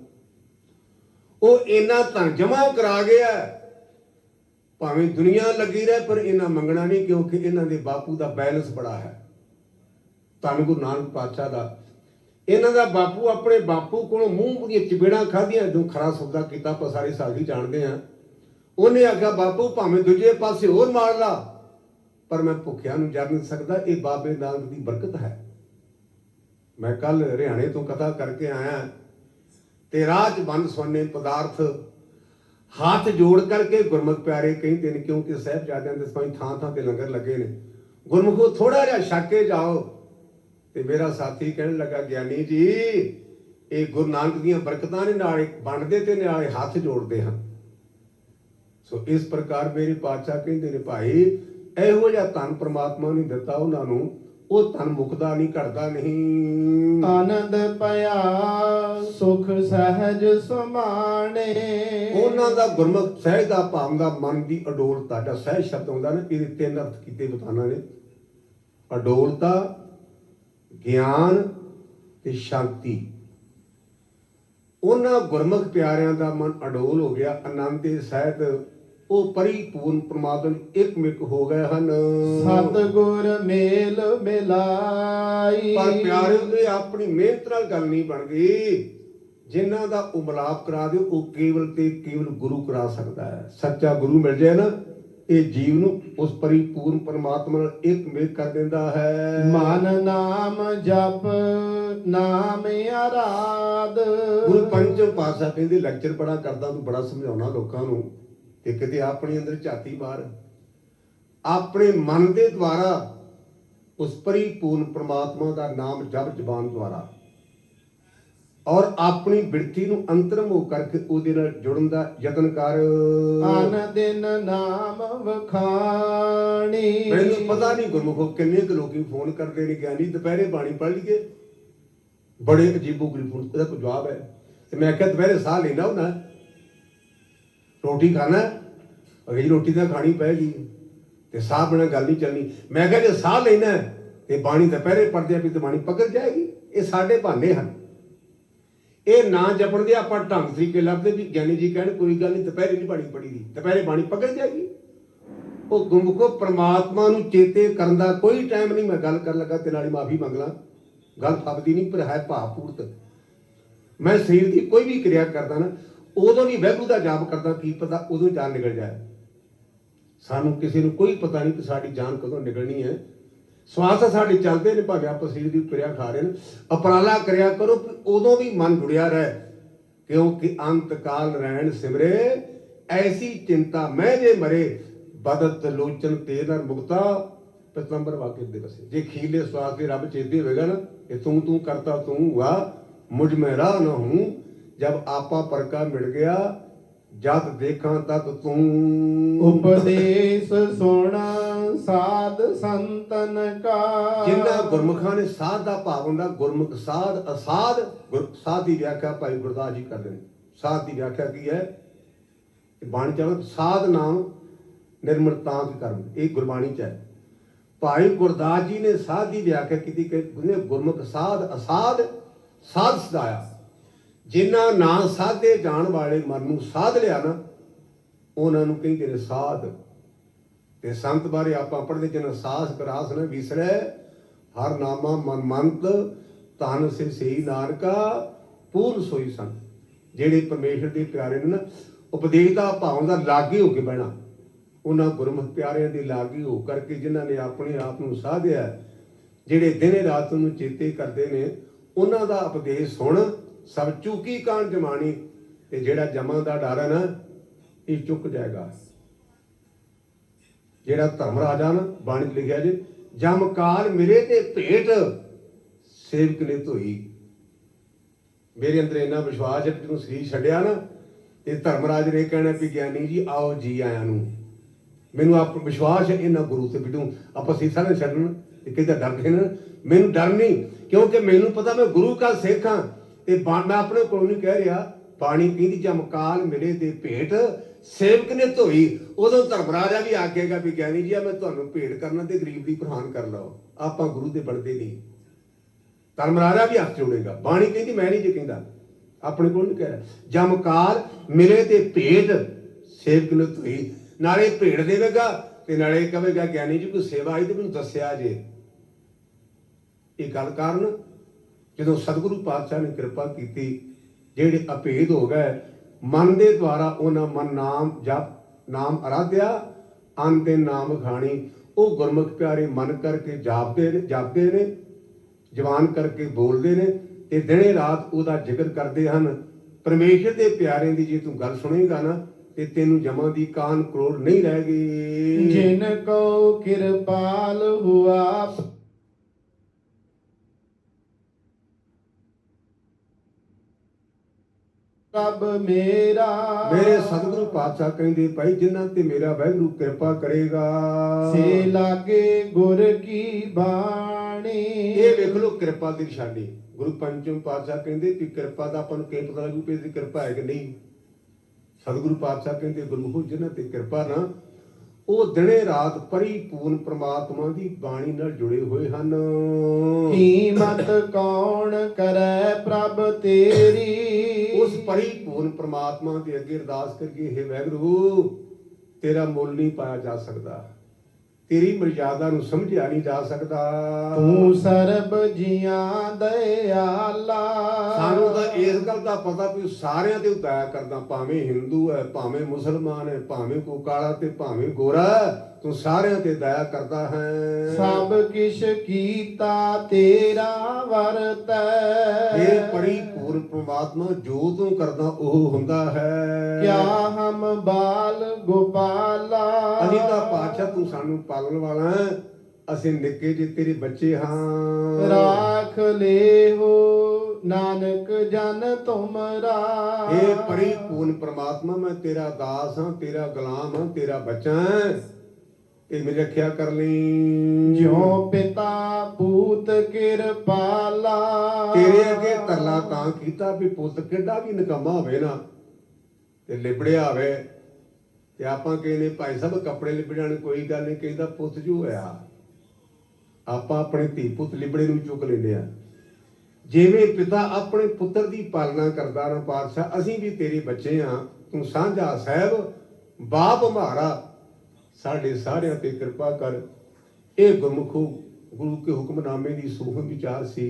Speaker 1: ਉਹ ਇਹਨਾਂ ਧਨ ਜਮਾ ਕਰਾ ਗਿਆ। ਭਾਵੇਂ ਦੁਨੀਆ ਲੱਗੀ ਰਹੇ, ਪਰ ਇਹਨਾਂ ਮੰਗਣਾ ਨਹੀਂ ਕਿਉਂਕਿ ਇਹਨਾਂ ਦੇ ਬਾਪੂ ਦਾ ਬੈਲੈਂਸ ਬੜਾ ਹੈ। ਧੰਨ ਗੁਰੂ ਨਾਨਕ ਪਾਤਸ਼ਾਹ ਦਾ। ਇਹਨਾਂ ਦਾ ਬਾਪੂ ਆਪਣੇ ਬਾਪੂ ਕੋਲੋਂ ਮੂੰਹ ਦੀਆਂ ਚਪੇੜਾਂ ਖਾਧੀਆਂ, ਜਦੋਂ ਖਰਾ ਸੌਦਾ ਕੀਤਾ, ਆਪਾਂ ਸਾਰੇ ਸਾਥੀ ਜਾਣਦੇ ਆ ਉਹਨੇ ਆਖਿਆ, ਬਾਪੂ, ਭਾਵੇਂ ਦੂਜੇ ਪਾਸੇ ਹੋਰ ਮਾਰ ਲਾ। ਪਰ ਮੈਂ ਭੁੱਖਿਆਂ ਨੂੰ ਜਰ ਨਹੀਂ ਸਕਦਾ, ਇਹ ਬਾਬੇ ਨਾਨਕ ਦੀ ਬਰਕਤ ਹੈ। ਮੈਂ ਕੱਲ ਹਰਿਆਣੇ ਤੋਂ ਕਥਾ ਕਰਕੇ ਆਇਆ, ਤੇ ਰਾਹ 'ਚ ਬੰਦ ਸੋਨੇ ਪਦਾਰਥ ਹੱਥ ਜੋੜ ਕਰਕੇ ਗੁਰਮੁਖ ਪਿਆਰੇ ਕਹਿੰਦੇ ਨੇ, ਕਿਉਂਕਿ ਸਾਹਿਬਜ਼ਾਦਿਆਂ ਦੇ ਸਮੇਂ ਥਾਂ ਥਾਂ ਤੇ ਲੰਗਰ ਲੱਗੇ ਨੇ। ਗੁਰਮੁਖੋ ਥੋੜਾ ਜਿਹਾ ਛੱਕ ਕੇ ਜਾਓ। ਤੇ ਮੇਰਾ ਸਾਥੀ ਕਹਿਣ ਲੱਗਾ, ਗਿਆਨੀ ਜੀ, ਇਹ ਗੁਰੂ ਨਾਨਕ ਦੀਆਂ ਬਰਕਤਾਂ ਨੇ ਨਾਲ ਬਣਦੇ ਤੇ ਨਾਲੇ ਹੱਥ ਜੋੜਦੇ ਹਨ। ਸੋ ਇਸ ਪ੍ਰਕਾਰ ਮੇਰੇ ਪਾਤਸ਼ਾਹ ਕਹਿੰਦੇ ਨੇ, ਭਾਈ ਇਹੋ ਜਿਹਾ ਧਨ ਪ੍ਰਮਾਤਮਾ ਨੇ ਦਿੱਤਾ ਉਹਨਾਂ ਨੂੰ ਉਹ ਧਨ ਮੁਕਦਾ ਨਹੀਂ ਘਟਦਾ ਨਹੀਂ।
Speaker 2: ਆਨੰਦ ਪਿਆ ਸੁਖ ਸਹਿਜ ਸਮਾਣੇ।
Speaker 1: ਉਹਨਾਂ ਦਾ ਗੁਰਮੁਖ ਸਹਿਜ ਦਾ ਭਾਵ ਦਾ ਮਨ ਦੀ ਅਡੋਲਤਾ ਦਾ ਸਹਿਜ ਸ਼ਬਦ ਹੁੰਦਾ ਨਾ ਇਹਦੇ ਤਿੰਨ ਅਰਥ ਕੀਤੇ ਬਤਾਨਾ ਨੇ। ਅਡੋਲਤਾ ਗਿਆਨ ਤੇ ਸ਼ਾਂਤੀ। ਉਹਨਾਂ ਗੁਰਮੁਖ ਪਿਆਰਿਆਂ ਦਾ ਮਨ ਅਡੋਲ ਹੋ ਗਿਆ ਆਨੰਦ ਦੇ ਸਹਿਤ ਉਹ ਪਰਿਪੂਰਨ ਪ੍ਰਮਾਤਮਾ ਇੱਕਮਿਕ ਹੋ ਗਏ ਹਨ।
Speaker 2: ਸਤਗੁਰ ਮੇਲ ਮਿਲਾਈ।
Speaker 1: ਪਰ ਪਿਆਰਿਓ ਇਹ ਆਪਣੀ ਮਿਹਨਤ ਨਾਲ ਗੱਲ ਨਹੀਂ ਬਣਦੀ ਜਿਨ੍ਹਾਂ ਦਾ ਉਮਲਾਪ ਕਰਾ ਦਿਓ ਉਹ ਕੇਵਲ ਤੇ ਕੇਵਲ ਗੁਰੂ ਕਰਾ ਸਕਦਾ ਹੈ। ਸੱਚਾ ਗੁਰੂ ਮਿਲ ਜਾਏ ਨਾ ਇਹ ਜੀਵ ਨੂੰ ਉਸ ਪਰਿਪੂਰਨ ਪਰਮਾਤਮਾ ਨਾਲ ਇੱਕ ਮੇਕ ਕਰ ਦਿੰਦਾ ਹੈ।
Speaker 2: ਮਨ ਨਾਮ ਜਪ ਨਾਮ ਆਰਾਧ।
Speaker 1: ਗੁਰੂ ਪੰਚਮ ਪਾਤਸ਼ਾਹ ਕਹਿੰਦੇ ਲੈਕਚਰ ਬੜਾ ਕਰਦਾ ਤੂੰ ਬੜਾ ਸਮਝਾਉਣਾ ਲੋਕਾਂ ਨੂੰ। ਤੇ ਕਿਤੇ ਆਪਣੇ ਅੰਦਰ ਝਾਤੀ ਮਾਰ ਆਪਣੇ ਮਨ ਦੇ ਦੁਆਰਾ ਉਸ ਪਰਿਪੂਰਨ ਪ੍ਰਮਾਤਮਾ ਦਾ ਨਾਮ ਜਪ ਜ਼ਬਾਨ ਦੁਆਰਾ ਔਰ ਆਪਣੀ ਬਿਰਤੀ ਨੂੰ ਅੰਤਰਮੁਖ ਕਰਕੇ ਉਹਦੇ ਨਾਲ ਜੁੜਨ ਦਾ ਯਤਨ ਕਰ।
Speaker 2: ਅਨ ਦਿਨ ਨਾਮ ਵਖਾਣੀ।
Speaker 1: ਮੈਨੂੰ ਪਤਾ ਨਹੀਂ ਗੁਰਮੁਖੋ ਕਿੰਨੇ ਕੁ ਲੋਕੀ ਫੋਨ ਕਰਦੇ ਨੇ ਗਿਆਨੀ ਦੁਪਹਿਰੇ ਬਾਣੀ ਪੜ੍ਹ ਲਈਏ। ਬੜੇ ਅਜੀਬੋ ਗਰੀਬ ਫੋਨ ਇਹਦਾ ਕੋਈ ਜਵਾਬ ਹੈ। ਤੇ ਮੈਂ ਕਿਹਾ ਦੁਪਹਿਰੇ ਸਾਹ ਲੈਣਾ ਹੁੰਦਾ। ਰੋਟੀ ਖਾਣਾ, ਅਗਲੀ ਰੋਟੀ ਤਾਂ ਖਾਣੀ ਪੈਗੀ ਤੇ ਸਾਹ ਬਿਨਾਂ ਗੱਲ ਨਹੀਂ ਚੱਲਣੀ। ਮੈਂ ਕਿਹਾ ਜੇ ਸਾਹ ਲੈਣਾ ਤੇ ਬਾਣੀ ਦੁਪਹਿਰੇ ਪੜਦੇ ਆ, ਵੀ ਤੇ ਬਾਣੀ ਪਕੜ ਜਾਏਗੀ। ਇਹ ਸਾਡੇ ਬਹਾਨੇ ਹਨ। ਇਹ ਨਾ ਜਪਣ ਦੇ ਆਪਾਂ ਢੰਗ ਤਰੀਕੇ ਲੱਭਦੇ ਵੀ ਗਿਆਨੀ ਜੀ ਕਹਿਣ, ਕੋਈ ਗੱਲ ਨਹੀਂ, ਦੁਪਹਿਰੇ ਨਹੀਂ ਬਾਣੀ ਪੜੀ ਦੀ। ਦੁਪਹਿਰੇ ਬਾਣੀ ਪਕੜ ਜਾਏਗੀ। ਉਹ ਗੁੰਮਕੋ ਪ੍ਰਮਾਤਮਾ ਨੂੰ ਚੇਤੇ ਕਰਨ ਦਾ ਕੋਈ ਟਾਈਮ ਨਹੀਂ। ਮੈਂ ਗੱਲ ਕਰਨ ਲੱਗਾ ਤੇ ਨਾਲੇ ਮਾਫੀ ਮੰਗ ਲਾਂ। ਗੱਲ ਫੱਬਦੀ ਨਹੀਂ, ਪਰ ਹੈ ਭਾਵਪੂਰਤ। ਮੈਂ ਸਰੀਰ ਦੀ ਕੋਈ ਵੀ ਕਿਰਿਆ ਕਰਦਾ ਨਾ ਉਦੋਂ ਵੀ ਵੈਗੂ ਦਾ ਜਾਪ ਕਰਦਾ ਕੀ ਪਤਾ ਉਦੋਂ ਜਾਨ ਨਿਕਲ ਜਾਏ। ਸਾਨੂੰ ਕਿਸੇ ਨੂੰ ਕੋਈ ਪਤਾ ਨਹੀਂ ਕਿ ਸਾਡੀ ਜਾਨ ਕਦੋਂ ਨਿਕਲਣੀ ਹੈ। ਸਵਾਸ ਸਾਡੇ ਚੱਲਦੇ ਨੇ, ਭਾਵੇਂ ਆਪਾਂ ਸਰੀਰ ਦੀ ਕਿਰਿਆ ਖਾ ਰਹੇ ਨੇ। ਅਪਰਾਲਾ ਕਰਿਆ ਕਰੋ ਉਦੋਂ ਵੀ ਮਨ ਜੁੜਿਆ ਰਹੇ। ਕਿਉਂਕਿ ਅੰਤ ਕਾਲ ਰਹਿਣ ਸਿਮਰੇ, ਐਸੀ ਚਿੰਤਾ ਮੈਂ ਜੇ ਮਰੇ, ਬਦਤ ਲੋਚਨ ਤੇ ਨਰ ਮੁਕਤਾ। ਪਤੰਬਰ ਵਾਕਿਆ ਦੇ ਬਸੇ ਜੇ ਖੀਲੇ ਸਵਾਸ ਦੇ ਰੱਬ ਚੇਤੇ ਹੋਵੇਗਾ ਨਾ, ਇਹ ਤੂੰ ਤੂੰ ਕਰਤਾ ਤੂੰ ਹੁਆ ਮੁਝ ਮੈਂ ਰਾਹ ਨਾ ਹੂੰ। ਜਬ ਆਪਾ ਪਰਕਾ ਮਿਲ ਗਿਆ ਜਦ ਦੇਖਾਂ ਤਦ ਤੂੰ।
Speaker 2: ਉਪਦੇਸ਼ ਸੁਣਾ ਸਾਧ ਸੰਤਨ ਕਾ।
Speaker 1: ਜਿੰਨਾ ਗੁਰਮੁਖਾਂ ਨੇ ਸਾਧ ਦਾ ਭਾਵ ਹੁੰਦਾ ਗੁਰਮੁਖ ਸਾਧ ਅਸਾਧ ਗੁਰ- ਸਾਧ ਦੀ ਵਿਆਖਿਆ ਭਾਈ ਗੁਰਦਾਸ ਜੀ ਕਰਦੇ ਨੇ। ਸਾਧ ਦੀ ਵਿਆਖਿਆ ਕੀ ਹੈ? ਕਿ ਬਾਣੀ ਚ ਸਾਧ ਨਾਮ ਨਿਰਮਲਤਾ ਕੀ ਕਰਮ ਇਹ ਗੁਰਬਾਣੀ ਚ ਹੈ। ਭਾਈ ਗੁਰਦਾਸ ਜੀ ਨੇ ਸਾਧ ਦੀ ਵਿਆਖਿਆ ਕੀਤੀ ਕਿ ਗੁਰਮੁਖ ਸਾਧ ਅਸਾਧ ਸਾਧ ਸਦਾਇਆ ਜਿਨ੍ਹਾਂ ਨਾਂ ਸਾਧੇ ਜਾਣ ਵਾਲੇ ਮਨ ਨੂੰ ਸਾਧ ਲਿਆ ਨਾ, ਉਹਨਾਂ ਨੂੰ ਕਹਿੰਦੇ ਨੇ ਸਾਧ। ਤੇ ਸੰਤ ਬਾਰੇ ਆਪਾਂ ਪੜ੍ਹਦੇ ਜਨ ਸਾਸ ਕਰਾਸ ਨ ਵਿਸਰੈ, ਹਰ ਨਾਮਾ ਮਨ ਮੰਤ ਤਨ ਸੇ ਸਈ ਨਾਨਕਾ, ਪੂਰਨ ਸੋਈ ਸੰਤ। ਜਿਹੜੇ ਪਰਮੇਸ਼ਰ ਦੇ ਪਿਆਰੇ ਨੇ ਨਾ ਉਪਦੇਸ਼ ਦਾ ਭਾਵ ਦਾ ਲਾਗੇ ਹੋ ਕੇ ਬਹਿਣਾ। ਉਹਨਾਂ ਗੁਰਮੁਖ ਪਿਆਰਿਆਂ ਦੇ ਲਾਗੇ ਹੋ ਕਰਕੇ ਜਿਨ੍ਹਾਂ ਨੇ ਆਪਣੇ ਆਪ ਨੂੰ ਸਾਧਿਆ, ਜਿਹੜੇ ਦਿਨੇ ਰਾਤ ਨੂੰ ਚੇਤੇ ਕਰਦੇ ਨੇ, ਉਹਨਾਂ ਦਾ ਉਪਦੇਸ਼ ਸੁਣ ਸਭ ਚੂਕੀ ਕਾਨ ਜਮਾਣੀ ਤੇ ਜਿਹੜਾ ਜਮਾਂ ਦਾ ਡਰ ਹੈ ਨਾ, ਇਹ ਚੁੱਕ ਜਾਏਗਾ। ਜਿਹੜਾ ਧਰਮ ਰਾਜਾ ਨਾ, ਬਾਣੀ ਲਿਖਿਆ ਜੇ, ਜਮ ਕਾਲ ਮੇਰੇ ਤੇ ਭੇਟ ਸੇਵਕ ਨੇ ਧੋਈ। ਮੇਰੇ ਅੰਦਰ ਇੰਨਾ ਵਿਸ਼ਵਾਸ ਹੈ ਜਦੋਂ ਸਰੀਰ ਛੱਡਿਆ ਨਾ, ਤੇ ਧਰਮਰਾਜ ਨੇ ਕਹਿਣਾ ਵੀ ਗਿਆਨੀ ਜੀ, ਆਓ ਜੀ ਆਇਆਂ ਨੂੰ। ਮੈਨੂੰ ਆਪ ਵਿਸ਼ਵਾਸ ਹੈ ਇਹਨਾਂ ਗੁਰੂ ਤੇ ਬਿਟੂ ਆਪਾਂ ਸੀਸਾ ਨੇ ਛੱਡਣ ਕਿਤੇ ਡਰਦੇ ਨਾ। ਮੈਨੂੰ ਡਰ ਨਹੀਂ, ਕਿਉਂਕਿ ਮੈਨੂੰ ਪਤਾ ਮੈਂ ਗੁਰੂ ਕਾ ਸਿੱਖ ਹਾਂ। ਤੇ ਬਾ- ਆਪਣੇ ਕੋਲ ਨਹੀਂ ਕਹਿ ਰਿਹਾ ਬਾਣੀ ਕਹਿੰਦੀ ਜਮਕਾਲ ਮਿਲੇ ਤੇ ਭੇਟ, ਸੇਵਕ ਨੇ ਧੋਈ। ਉਦੋਂ ਧਰਮਰਾਜਾ ਵੀ ਆਖੇਗਾ ਵੀ ਗਿਆਨੀ ਜੀ, ਆ ਮੈਂ ਤੁਹਾਨੂੰ ਭੇਟ ਕਰਨਾ ਤੇ ਗਰੀਬ ਦੀ ਪ੍ਰਹਾਨ ਕਰ ਲਓ। ਆਪਾਂ ਗੁਰੂ ਦੇ ਬਣਦੇ ਨਹੀਂ। ਧਰਮਰਾਜਾ ਵੀ ਹੱਥ ਜੋੜੇਗਾ। ਬਾਣੀ ਕਹਿੰਦੀ, ਮੈਂ ਨਹੀਂ ਜੇ ਕਹਿੰਦਾ। ਆਪਣੇ ਕੋਲ ਨਹੀਂ ਕਹਿ ਰਿਹਾ। ਜਮਕਾਲ ਮਿਲੇ ਤੇ ਭੇਟ, ਸੇਵਕ ਨੇ ਧੋਈ। ਨਾਲੇ ਭੇਟ ਦੇਵੇਗਾ ਤੇ ਨਾਲੇ ਕਹੇਗਾ, ਗਿਆਨੀ ਜੀ, ਕੋਈ ਸੇਵਾ ਆਈ ਤੇ ਮੈਨੂੰ ਦੱਸਿਆ ਜੇ। ਇਹ ਗੱਲ ਕਾਰਨ ਜਦੋਂ ਸਤਿਗੁਰੂ ਪਾਤਸ਼ਾਹ ਨੇ ਕਿਰਪਾ ਕੀਤੀ, ਜਿਹੜੇ ਅਭੇਦ ਹੋ ਗਏ, ਮਨ ਦੇ ਦੁਆਰਾ ਉਹਨਾਂ ਮਨ ਨਾਮ ਜਪ, ਨਾਮ ਅਰਾਧਿਆ, ਅੰਨ ਦੇ ਨਾਮ ਖਾਣੀ ਉਹ ਗੁਰਮੁਖ ਪਿਆਰੇ ਮਨ ਕਰਕੇ ਜਾਪਦੇ ਨੇ, ਜਪਦੇ ਨੇ, ਜਵਾਨ ਕਰਕੇ ਬੋਲਦੇ ਨੇ ਤੇ ਦਿਨੇ ਰਾਤ ਉਹਦਾ ਜ਼ਿਕਰ ਕਰਦੇ ਹਨ। ਪਰਮੇਸ਼ਰ ਦੇ ਪਿਆਰੇ ਦੀ ਜੇ ਤੂੰ ਗੱਲ ਸੁਣੇਗਾ ਨਾ, ਤੇ ਤੈਨੂੰ ਜਮਾਂ ਦੀ ਕਾਨ ਕਰੋੜ ਨਹੀਂ ਰਹਿ ਗਈ।
Speaker 2: ਜਿਨ ਕੋ ਕਿਰਪਾਲ ਹੁਆ ਪ੍ਰਭ ਮੇਰਾ।
Speaker 1: ਮੇਰੇ ਸਤਿਗੁਰੂ ਪਾਤਸ਼ਾਹ ਕਹਿੰਦੇ ਭਾਈ ਜਿਨ੍ਹਾਂ ਤੇ ਮੇਰਾ ਵਾਹਿਗੁਰੂ ਕਿਰਪਾ ਕਰੇਗਾ।
Speaker 2: ਸੇ ਲਾਗੇ ਗੁਰ ਕੀ ਬਾਣੀ।
Speaker 1: ਇਹ ਵੇਖ ਲਓ ਕਿਰਪਾ ਦੀ ਨਿਸ਼ਾਨੀ। ਗੁਰੂ ਪੰਚਮ ਪਾਤਸ਼ਾਹ ਕਹਿੰਦੇ ਕਿ ਕਿਰਪਾ ਦਾ ਆਪਾਂ ਨੂੰ ਕੀ ਪਤਾ ਲੱਗੂ ਕਿ ਇਹਦੀ ਕਿਰਪਾ ਹੈ ਕਿ ਨਹੀਂ। ਸਤਿਗੁਰੂ ਪਾਤਸ਼ਾਹ ਕਹਿੰਦੇ ਗੁਰਮੁਖੋ ਜਿਨ੍ਹਾਂ ਤੇ ਕਿਰਪਾ ਨਾ ਉਹ ਦਿਨੇ ਰਾਤ ਪਰਿਪੂਰਨ ਪ੍ਰਮਾਤਮਾ ਦੀ ਬਾਣੀ ਨਾਲ ਜੁੜੇ ਹੋਏ ਹਨ।
Speaker 2: ਕੀਮਤ ਕੌਣ ਕਰੈ ਪ੍ਰਭ ਤੇਰੀ?
Speaker 1: ਉਸ ਪਰਿਪੂਰਨ ਪ੍ਰਮਾਤਮਾ ਦੇ ਅੱਗੇ ਅਰਦਾਸ ਕਰਕੇ ਹੈ ਵਾਹਿਗੁਰੂ ਤੇਰਾ ਮੁੱਲ ਨਹੀਂ ਪਾਇਆ ਜਾ ਸਕਦਾ। ਤੇਰੀ ਮਰਜ਼ਾਦਾ ਨੂੰ ਸਮਝਿਆ ਨਹੀਂ ਜਾ ਸਕਦਾ।
Speaker 2: ਤੂੰ ਸਰਬ ਜੀਆਂ ਦਇਆਲਾ।
Speaker 1: ਸਾਨੂੰ ਤਾਂ ਇਸ ਗੱਲ ਦਾ ਪਤਾ ਵੀ ਸਾਰਿਆਂ ਤੇ ਦਇਆ ਕਰਦਾ ਭਾਵੇਂ ਹਿੰਦੂ ਹੈ ਭਾਵੇਂ ਮੁਸਲਮਾਨ ਹੈ ਭਾਵੇਂ ਕੋ ਕਾਲਾ ਤੇ ਭਾਵੇਂ ਗੋਰਾ ਤੂੰ ਸਾਰਿਆਂ ਤੇ ਦਇਆ ਕਰਦਾ ਹੈ।
Speaker 2: ਸਭ ਕਿਛ ਕੀਤਾ ਤੇਰਾ ਵਰਤੈ
Speaker 1: ਇਹ ਪਰਿਪੂਰਨ ਪੂਰਨ ਪ੍ਰਮਾਤਮਾ ਜੋ ਤੂੰ ਕਰਦਾ ਉਹ ਹੁੰਦਾ ਹੈ।
Speaker 2: ਕਿਆ ਹਮ ਬਾਲ ਗੋਪਾਲਾ?
Speaker 1: ਅਸੀਂ ਤਾਂ ਪਾਤਸ਼ਾਹ ਤੂੰ ਸਾਨੂੰ ਪਾਲਣ ਵਾਲਾ ਹੈ ਅਸੀਂ ਨਿੱਕੇ ਜਿਹੇ ਤੇਰੇ ਬੱਚੇ ਹਾਂ।
Speaker 2: ਰਾਖ ਲੇਹੋ ਨਾਨਕ ਜਨ ਤੁਮਰਾ।
Speaker 1: ਇਹ ਪਰਿਪੂਰਨ ਪ੍ਰਮਾਤਮਾ ਮੈਂ ਤੇਰਾ ਦਾਸ ਹਾਂ ਤੇਰਾ ਗੁਲਾਮ ਹਾਂ ਤੇਰਾ ਬੱਚਾ ਹਾਂ ਇਹ ਮੇਰੀ ਰੱਖਿਆ ਕਰ ਲਈ।
Speaker 2: ਜਿਉ ਪਿਤਾ ਪੂਤ ਕਿਰਪਾਲਾ
Speaker 1: ਤੇਰੇ ਅੱਗੇ ਤਰਲਾ ਤਾਂ ਕੀਤਾ ਵੀ ਪੁੱਤ ਕਿੱਡਾ ਵੀ ਨਿਕੰਮਾ ਹੋਵੇ ਨਾ ਤੇ ਲਿਬੜਿਆ ਹੋਵੇ। ਤੇ ਆਪਾਂ ਕਹਿੰਦੇ ਭਾਈ ਸਾਹਿਬ ਕੱਪੜੇ ਲਿਬੜਾਣ ਕੋਈ ਗੱਲ ਨਹੀਂ ਕਹਿੰਦਾ ਪੁੱਤ ਜੋ ਹੋਇਆ ਆਪਾਂ ਆਪਣੇ ਧੀ ਪੁੱਤ ਲਿਬੜੇ ਨੂੰ ਚੁੱਕ ਲੈਂਦੇ ਆ ਜਿਵੇਂ ਪਿਤਾ ਆਪਣੇ ਪੁੱਤਰ ਦੀ ਪਾਲਣਾ ਕਰਦਾ ਨਾ ਪਾਤਸ਼ਾਹ ਅਸੀਂ ਵੀ ਤੇਰੇ ਬੱਚੇ ਆ ਤੂੰ ਸਾਂਝਾ ਸਾਹਿਬ ਬਾਪ ਹਮਾਰਾ ਸਾਡੇ ਸਾਰਿਆਂ ਤੇ ਕਿਰਪਾ ਕਰ ਇਹ ਗੁਰਮੁਖੋ ਗੁਰੂ ਕੇ ਹੁਕਮਨਾਮੇ ਦੀ ਸੂਹ ਵਿਚਾਰ ਸੀ।